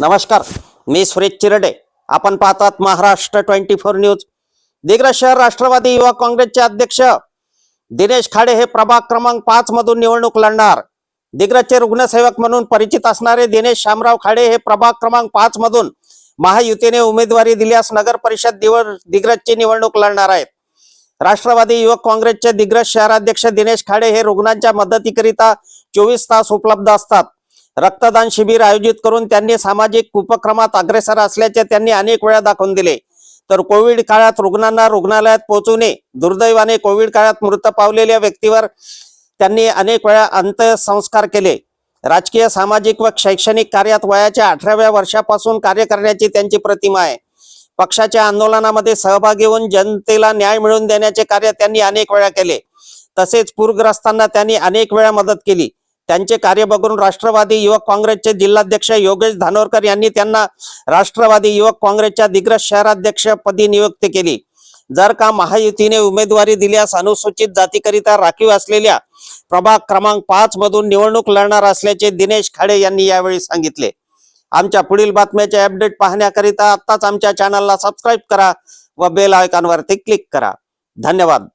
नमस्कार मी सुरेश चिरडे. आपण पाहतात Maharashtra twenty four news. Digras शहर राष्ट्रवादी युवक काँग्रेसचे अध्यक्ष दिनेश खाडे हे प्रभाग क्रमांक पाच मधून निवडणूक लढणार. दिग्रजचे रुग्णसेवक म्हणून परिचित असणारे दिनेश शामराव खाडे हे प्रभाग क्रमांक पाच मधून महायुतीने उमेदवारी दिल्यास नगर परिषद निवड दिग्रजची निवडणूक लढणार आहेत. राष्ट्रवादी युवक काँग्रेसचे दिग्रज शहराध्यक्ष दिनेश खाडे हे रुग्णांच्या मदतीकरिता चोवीस तास उपलब्ध असतात. रक्तदान शिबिर आयोजित करून त्यांनी सामाजिक उपक्रमात अग्रेसर असल्याचे त्यांनी अनेक वेळा दाखवून दिले. तर कोविड काळात रुग्णांना रुग्णालयात पोहोचवणे दुर्दैवाने कोविड काळात मृत पावलेल्या व्यक्तीवर त्यांनी अनेक वेळा अंत्यसंस्कार केले. राजकीय सामाजिक व शैक्षणिक कार्यात वयाच्या अठराव्या वर्षापासून कार्य करण्याची त्यांची प्रतिमा आहे. पक्षाच्या आंदोलनामध्ये सहभागी होऊन जनतेला न्याय मिळवून देण्याचे कार्य त्यांनी अनेक वेळा केले. तसेच पूरग्रस्तांना त्यांनी अनेक वेळा मदत केली. त्यांचे कार्य बघून राष्ट्रवादी युवक काँग्रेसचे जिल्हाध्यक्ष योगेश धानोरकर यांनी त्यांना राष्ट्रवादी युवक काँग्रेसच्या दिग्रज शहराध्यक्षपदी नियुक्त केली. जर का महायुतीने उमेदवारी दिल्यास अनुसूचित जातीकरिता राखीव असलेल्या प्रभाग क्रमांक पाच मधून निवडणूक लढणार असल्याचे दिनेश खाडे यांनी यावेळी सांगितले. आमच्या पुढील बातम्याचे अपडेट पाहण्याकरिता आत्ताच आमच्या चॅनलला सबस्क्राईब करा व बेल आयकॉनवरती क्लिक करा. धन्यवाद.